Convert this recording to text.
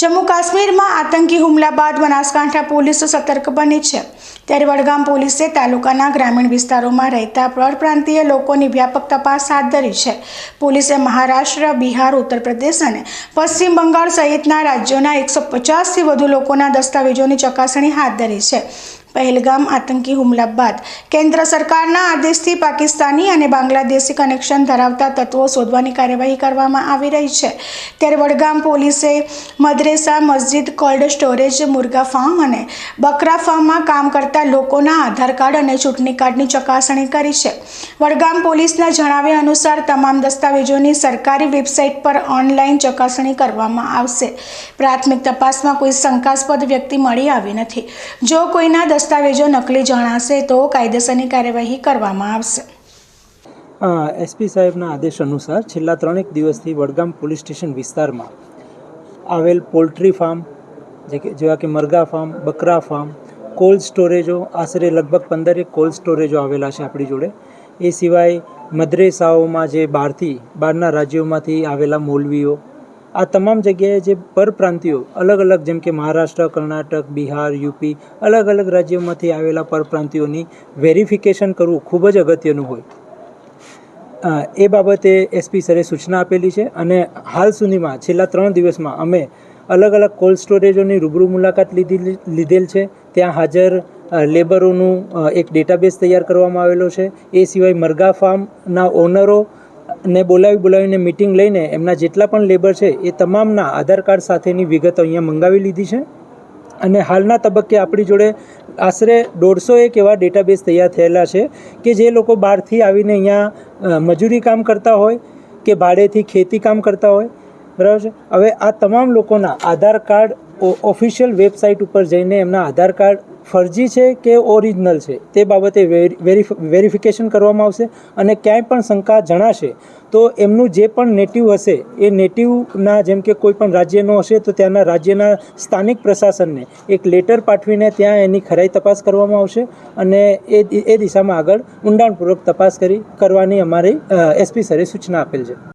જમ્મુ કાશ્મીરમાં આતંકી હુમલા બાદ બનાસકાંઠા પોલીસ સતર્ક બની છે. ત્યારે વડગામ પોલીસે તાલુકાના ગ્રામીણ વિસ્તારોમાં રહેતા પરપ્રાંતીય લોકોની વ્યાપક તપાસ હાથ ધરી છે. પોલીસે મહારાષ્ટ્ર, બિહાર ઉત્તર પ્રદેશ અને પશ્ચિમ બંગાળ સહિતના રાજ્યોના એકસો પચાસથી વધુ લોકોના દસ્તાવેજોની ચકાસણી હાથ ધરી છે. પહેલગામ આતંકી હુમલા બાદ કેન્દ્ર સરકારના આદેશથી પાકિસ્તાની અને બાંગ્લાદેશી કનેક્શન ધરાવતા તત્વો શોધવાની કાર્યવાહી કરવામાં આવી રહી છે. ત્યારે વડગામ પોલીસે મદરેસા, મસ્જિદ, કોલ્ડ સ્ટોરેજ, મુર્ગા ફાર્મ અને બકરા ફાર્મમાં કામ કરતા લોકોના આધાર કાર્ડ અને ચૂંટણી કાર્ડની ચકાસણી કરી છે. વડગામ પોલીસના જણાવ્યા અનુસાર તમામ દસ્તાવેજોની સરકારી વેબસાઇટ પર ઓનલાઈન ચકાસણી કરવામાં આવશે. પ્રાથમિક તપાસમાં કોઈ શંકાસ્પદ વ્યક્તિ મળી આવી નથી. જો કોઈના દસ્તાવેજો નકલી જણાશે તો કાયદેસરની કાર્યવાહી કરવામાં આવશે. એસપી સાહેબના આદેશ અનુસાર છેલ્લા ત્રણેક દિવસથી વડગામ પોલીસ સ્ટેશન વિસ્તારમાં આવેલ પોલ્ટ્રી ફાર્મ જેવા કે મરઘા ફાર્મ, બકરા ફાર્મ, કોલ્ડ સ્ટોરેજો, આશરે લગભગ પંદરેક કોલ્ડ સ્ટોરેજો આવેલા છે આપણી જોડે. એ સિવાય મદ્રેસાઓમાં જે બહારથી, બહારના રાજ્યોમાંથી આવેલા મોલવીઓ આ તમામ જગ્યાએ જે પરપ્રાંતિયો અલગ અલગ જેમ કે મહારાષ્ટ્ર, કર્ણાટક, બિહાર, યુપી અલગ અલગ રાજ્યોમાંથી આવેલા પરપ્રાંતિયોની વેરિફિકેશન કરવું ખૂબ જ અગત્યનું હોય. એ બાબતે એસપી સરે સૂચના આપેલી છે અને હાલ સુધીમાં છેલ્લા ત્રણ દિવસમાં અમે અલગ અલગ કોલ્ડ સ્ટોરેજોની રૂબરૂ મુલાકાત લીધી લીધેલ છે. ત્યાં હાજર લેબરોનું એક ડેટાબેઝ તૈયાર કરવામાં આવેલો છે. એ સિવાય મરઘા ફાર્મના ઓનરો ને બોલાવી બોલાવીને મિટિંગ લઈને એમના જેટલા પણ લેબર છે, એ તમામના આધાર કાર્ડ સાથેની વિગતો અહીંયા મંગાવી લીધી છે. અને હાલના તબક્કે આપણી જોડે આશરે દોઢસો એક એવા ડેટાબેઝ તૈયાર થયેલા છે કે જે લોકો બહારથી આવીને અહીંયા મજૂરી કામ કરતા હોય કે ભાડેથી ખેતી કામ કરતા હોય. બરાબર છે? હવે આ તમામ લોકોના આધાર કાર્ડ ઓફિશિયલ વેબસાઇટ ઉપર જઈને એમના આધાર કાર્ડ ફરજી છે કે ઓરિજિનલ છે? તે બાબતે વેરિફિકેશન કરવામાં આવશે અને ક્યાંય પણ શંકા જણાશે તો એમનું જે પણ નેટિવ હશે, એ નેટિવના જેમ કે કોઈ પણ રાજ્યનો હશે તો ત્યાંના રાજ્યના સ્થાનિક પ્રશાસનને એક લેટર પાઠવીને ત્યાં એની ખરાઈ તપાસ કરવામાં આવશે અને એ એ દિશામાં આગળ ઊંડાણપૂર્વક તપાસ કરી, કરવાની અમારી એસપી સરે સૂચના આપેલ છે.